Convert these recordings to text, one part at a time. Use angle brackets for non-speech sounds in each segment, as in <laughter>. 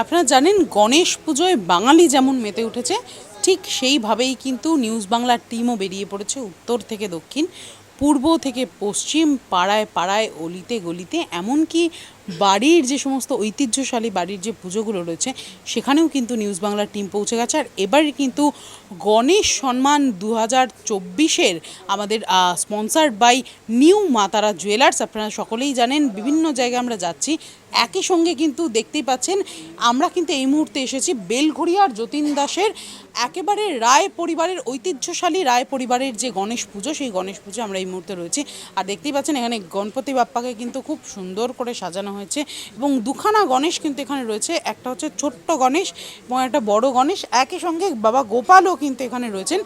আপনারা জানেন গণেশ পুজোয় বাঙালি যেমন মেতে উঠেছে, ঠিক সেইভাবেই কিন্তু নিউজ বাংলার টিমও বেরিয়ে পড়েছে উত্তর থেকে দক্ষিণ, পূর্ব থেকে পশ্চিম, পাড়ায় পাড়ায়, অলিতে গলিতে, এমনকি বাড়ির যে সমস্ত ঐতিহ্যশালী বাড়ির যে পুজোগুলো রয়েছে, সেখানেও কিন্তু নিউজ বাংলার টিম পৌঁছে গেছে। আর এবার কিন্তু গণেশ সম্মান দু হাজার চব্বিশের আমাদের sponsored by new Matara jewellers আপনারা সকলেই জানেন, বিভিন্ন জায়গায় আমরা যাচ্ছি। একই সঙ্গে কিন্তু দেখতেই পাচ্ছেন, আমরা কিন্তু এই মুহূর্তে এসেছি বেলঘড়িয়ার যতীন দাসের একেবারে রায় পরিবারের, ঐতিহ্যশালী রায় পরিবারের যে গণেশ পুজো, সেই গণেশ পুজো আমরা এই মুহূর্তে রয়েছি। আর দেখতেই পাচ্ছেন, এখানে গণপতি বাপ্পাকে কিন্তু খুব সুন্দর করে সাজানো হয়েছে। এবং দুখানা গণেশ কিন্তু এখানে রয়েছে। একটা হচ্ছে ছোট্ট গণেশ এবং একটা বড় গণেশ। একই সঙ্গে বাবা গোপালও কিন্তু এখানে রয়েছেন।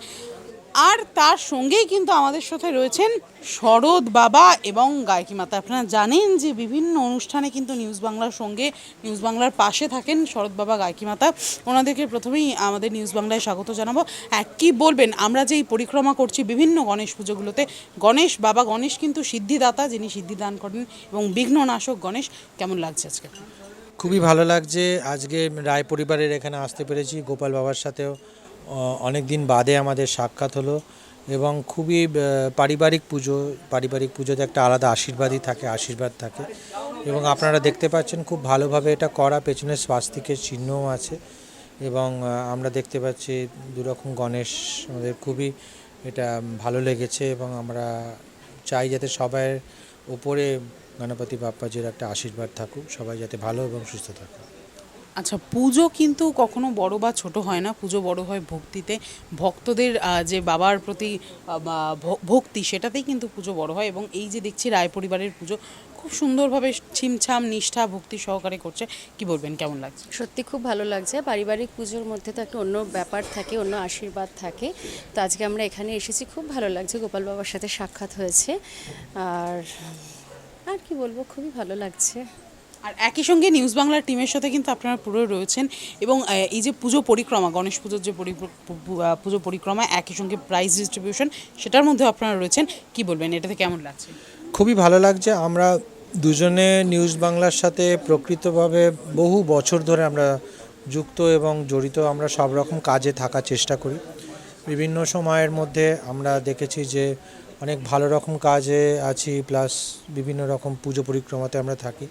আর তার সঙ্গেই কিন্তু আমাদের সাথে রয়েছেন শরৎ বাবা এবং গায়কি মাতা। আপনারা জানেন যে বিভিন্ন অনুষ্ঠানে কিন্তু নিউজ বাংলার সঙ্গে, নিউজ বাংলার পাশে থাকেন শরৎ বাবা, গায়কি মাতা। ওনাদেরকে প্রথমেই আমাদের নিউজ বাংলায় স্বাগত জানাব। এক কী বলবেন, আমরা যে এই পরিক্রমা করছি বিভিন্ন গণেশ পুজোগুলোতে, গণেশ বাবা, গণেশ কিন্তু সিদ্ধিদাতা যিনি সিদ্ধি দান করেন এবং বিঘ্ননাশক গণেশ, কেমন লাগছে আজকে? খুবই ভালো লাগছে। আজকে রায় পরিবারের এখানে আসতে পেরেছি, গোপাল বাবার সাথেও। অনেক দিন বাদে আমাদের সাক্ষাৎ হলো এবং খুবই পারিবারিক পুজো, পারিবারিক পুজোতে একটা আলাদা আশীর্বাদই থাকে, আশীর্বাদ থাকে। এবং আপনারা দেখতে পাচ্ছেন খুব ভালোভাবে এটা করা, পেছনে স্বাস্তিকের চিহ্নও আছে এবং আমরা দেখতে পাচ্ছি দুরকম গণেশ, আমাদের খুবই এটা ভালো লেগেছে এবং আমরা চাই যাতে সবার উপরে গণপতি বাপ্পাজির একটা আশীর্বাদ থাকুক, সবাই যাতে ভালো এবং সুস্থ থাকুক। আচ্ছা পুজো কিন্তু কখনো বড় বা ছোট হয় না। পুজো বড় হয় ভক্তিতে। ভক্তদের যে বাবার প্রতি ভক্তি, সেটাতেই কিন্তু পুজো বড় হয় এবং এই যে দেখছি রায় পরিবারের পুজো খুব সুন্দরভাবে ছিমছাম, নিষ্ঠা, ভক্তি সহকারে করছে। কি বলবেন? কেমন লাগছে? সত্যি খুব ভালো লাগছে। পারিবারিক পুজোর মধ্যে তো একটা অন্য ব্যাপার থাকে, অন্য আশীর্বাদ থাকে। তো আজকে আমরা এখানে এসেছি। খুব ভালো লাগছে। গোপাল বাবার সাথে সাক্ষাৎ হয়েছে। আর আর কি বলব? খুবই ভালো লাগছে। আর একই সঙ্গে নিউজ বাংলার টিমের সাথে কিন্তু আপনারা পুরো রয়েছেন এবং এই যে পুজো পরিক্রমা, গণেশ পুজোর যে পুজো পরিক্রমা, একই সঙ্গে প্রাইজ ডিস্ট্রিবিউশন সেটার মধ্যে আপনারা রয়েছেন। কি বলবেন, এটাতে কেমন লাগছে? খুবই ভালো লাগছে। আমরা দুজনে নিউজ বাংলার সাথে প্রকৃতভাবে বহু বছর ধরে আমরা যুক্ত এবং জড়িত। আমরা সব রকম কাজে থাকার চেষ্টা করি। বিভিন্ন সময়ের মধ্যে আমরা দেখেছি যে অনেক ভালো রকম কাজে আছি প্লাস বিভিন্ন রকম পুজো পরিক্রমাতে আমরা থাকি।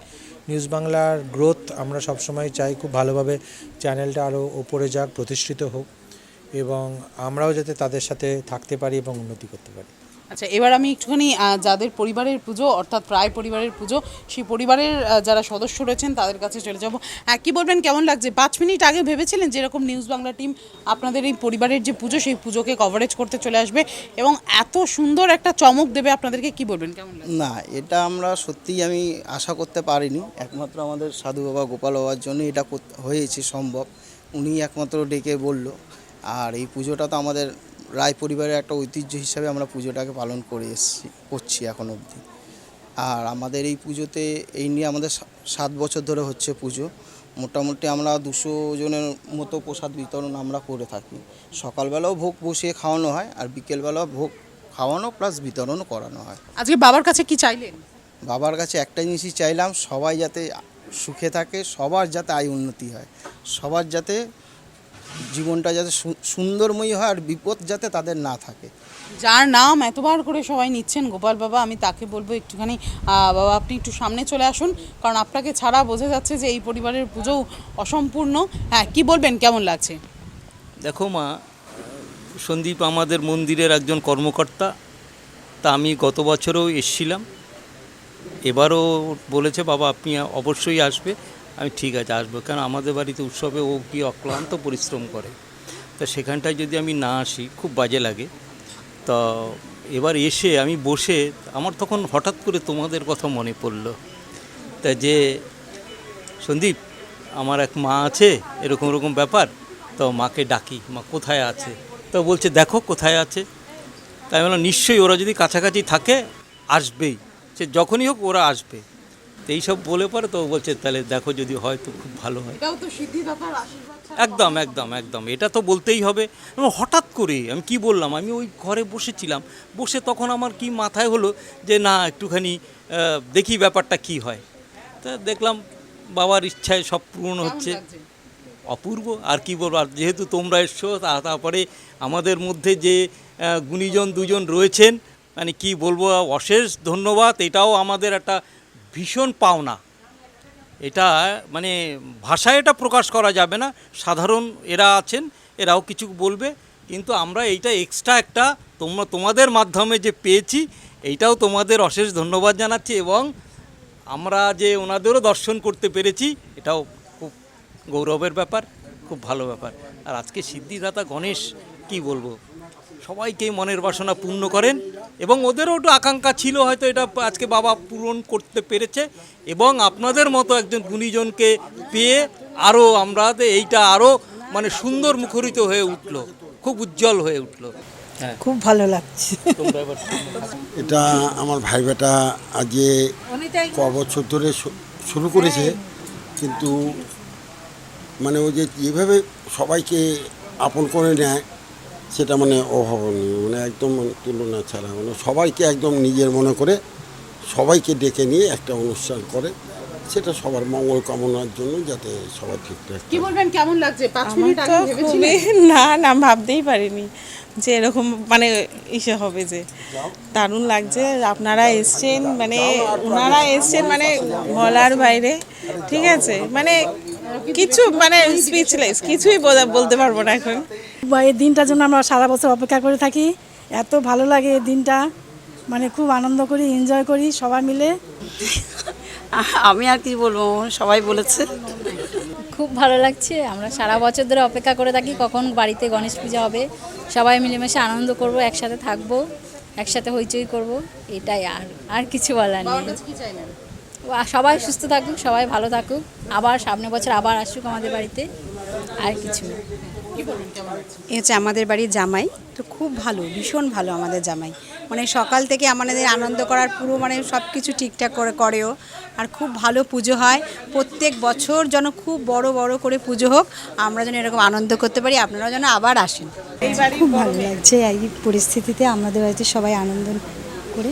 নিউজ বাংলার গ্রোথ আমরা সবসময় চাই খুব ভালোভাবে চ্যানেলটা আরও ওপরে যাক, প্রতিষ্ঠিত হোক এবং আমরাও যাতে তাদের সাথে থাকতে পারি এবং উন্নতি করতে পারি। আচ্ছা এবার আমি একটুখানি যাদের পরিবারের পুজো, অর্থাৎ প্রায় পরিবারের পুজো, সেই পরিবারের যারা সদস্য রয়েছেন, তাদের কাছে চলে যাব। হ্যাঁ কী বলবেন, কেমন লাগছে? পাঁচ মিনিট আগে ভেবেছিলেন যেরকম নিউজ বাংলা টিম আপনাদের এই পরিবারের যে পুজো, সেই পুজোকে কভারেজ করতে চলে আসবে, এবং এত সুন্দর একটা চমক দেবে আপনাদেরকে, কি বলবেন, কেমন না, এটা আমরা সত্যিই আমি আশা করতে পারিনি। একমাত্র আমাদের সাধু বাবা, গোপাল বাবার জন্য এটা হয়েছে সম্ভব। উনি একমাত্র ডেকে বলল। আর এই পুজোটা তো আমাদের রায় পরিবারের একটা ঐতিহ্য হিসাবে আমরা পুজোটাকে পালন করে এসেছি করছি এখন অবধি। আর আমাদের এই পুজোতে এই নিয়ে আমাদের সাত বছর ধরে হচ্ছে পুজো। মোটামুটি আমরা দুশো জনের মতো প্রসাদ বিতরণ আমরা করে থাকি। সকালবেলাও ভোগ বসিয়ে খাওয়ানো হয় আর বিকেলবেলাও ভোগ খাওয়ানো প্লাস বিতরণও করানো হয়। আজকে বাবার কাছে কি চাইলেন? বাবার কাছে একটা জিনিসই চাইলাম সবাই যাতে সুখে থাকে সবার যাতে আয় উন্নতি হয় সবার যাতে জীবনটা যাতে সু- সুন্দরময়ী হয় আর বিপদ যাতে তাদের না থাকে। যার নাম এতবার করে সবাই নিচ্ছেন গোপাল বাবা আমি তাকে বলব একটুখানি বাবা আপনি একটু সামনে চলে আসুন কারণ আপনাকে ছাড়া বোঝা যাচ্ছে যে এই পরিবারের পুজো অসম্পূর্ণ। হ্যাঁ কি বলবেন? কেমন লাগছে? দেখো মা সন্দীপ আমাদের মন্দিরের একজন কর্মকর্তা তা আমি গত বছরও এসছিলাম। এবারও বলেছে বাবা আপনি অবশ্যই আসবে। আমি ঠিক আছে, আসব। কারণ আমাদের বাড়িতে উৎসবে ও কি অক্লান্ত পরিশ্রম করে। তা সেখানটায় যদি আমি না আসি, খুব বাজে লাগে। তা এবার এসে আমি বসে, আমার তখন হঠাৎ করে তোমাদের কথা মনে পড়ল। তা যে, সন্দীপ, আমার এক মা আছে, এরকম এরকম ব্যাপার। তো মাকে ডাকি, মা কোথায় আছে? তো বলছে, দেখো কোথায় আছে। তাই বললাম, নিশ্চয়ই ওরা যদি কাছাকাছি থাকে, আসবেই। সে যখনই হোক ওরা আসবে। তো এইসব বলে পরে তো বলছে তাহলে দেখো যদি হয় তো খুব ভালো হয়। একদম একদম একদম। এটা তো বলতেই হবে। হঠাৎ করে আমি কি বললাম আমি ওই ঘরে বসেছিলাম। বসে তখন আমার কি মাথায় হলো যে না একটুখানি দেখি ব্যাপারটা কি হয়। তা দেখলাম বাবার ইচ্ছায় সব পূরণ হচ্ছে। অপূর্ব। আর কি বলব আর যেহেতু তোমরা এসছো তা- তারপরে আমাদের মধ্যে যে গুণীজন দুজন রয়েছেন মানে কি বলব অশেষ ধন্যবাদ। এটাও আমাদের একটা ভীষণ পাওনা। এটা মানে ভাষায় এটা প্রকাশ করা যাবে না। সাধারণ এরা আছেন, এরাও কিছু বলবে। কিন্তু আমরা এইটা এক্সট্রা একটা তোমরা তোমাদের মাধ্যমে যে পেয়েছি, এইটাও তোমাদের অশেষ ধন্যবাদ জানাচ্ছি এবং আমরা যে ওনাদেরও দর্শন করতে পেরেছি, এটাও খুব গৌরবের ব্যাপার, খুব ভালো ব্যাপার। আর আজকে সিদ্ধিদাতা গণেশ, কি বলব? সবাইকেই মনের বাসনা পূর্ণ করেন। এবং ওদেরও একটু আকাঙ্ক্ষা ছিল হয়তো এটা আজকে বাবা পূরণ করতে পেরেছে এবং আপনাদের মতো একজন গুণীজনকে পেয়ে আরও আমরা এইটা আরও মানে সুন্দর মুখরিত হয়ে উঠল খুব উজ্জ্বল হয়ে উঠল। হ্যাঁ। খুব ভালো লাগছে। এটা আমার ভাই বেটা আজকে ক বছর ধরে শুরু করেছে কিন্তু মানে ওই যে যেভাবে সবাইকে আপন করে নেয় সেটা মানে অভাবনীয় মানে একদম মানে তুলনা ছাড়া। মানে সবাইকে একদম নিজের মনে করে সবাইকে ডেকে নিয়ে একটা অনুষ্ঠান করে সেটা সবার মঙ্গল কামনার জন্য যাতে সবাই ঠিকঠাক কি বলবেন কেমন লাগছে? পাঁচ আমার মিনিট আগে ভেবেছিলেন? <laughs> না না ভাবতেই পারিনি যে এরকম মানে ইসে হবে যে। দারুণ লাগছে। আপনারা এসছেন মানে ওনারা এসছেন মানে বলার বাইরে। ঠিক আছে মানে কিছু মানে স্পিচলেস কিছুই বোঝা- বলতে পারব না এখন। এই দিনটার জন্য আমরা সারা বছর অপেক্ষা করে থাকি। এত ভালো লাগে এই দিনটা। মানে খুব আনন্দ করি এনজয় করি সবাই মিলে। আমি আর কি বলব সবাই বলেছে। খুব ভালো লাগছে। আমরা সারা বছর ধরে অপেক্ষা করে থাকি কখন বাড়িতে গণেশ পূজা হবে। সবাই মিলেমিশে আনন্দ করব একসাথে থাকব একসাথে হইচই করব। এটাই আর আর কিছু বলার নেই। সবাই সুস্থ থাকুক সবাই ভালো থাকুক। আবার সামনে বছর আবার আসুক আমাদের বাড়িতে আর কিছু না। এ হচ্ছে আমাদের বাড়ির জামাই তো খুব ভালো ভীষণ ভালো আমাদের জামাই। মানে সকাল থেকে আমাদের আনন্দ করার পুরো মানে সব কিছু ঠিকঠাক করে করেও আর খুব ভালো পুজো হয়। প্রত্যেক বছর যেন খুব বড় বড় করে পুজো হোক আমরা যেন এরকম আনন্দ করতে পারি আপনারাও যেন আবার আসেন। খুব ভালো লাগছে এই পরিস্থিতিতে আমাদের বাড়িতে সবাই আনন্দ করে।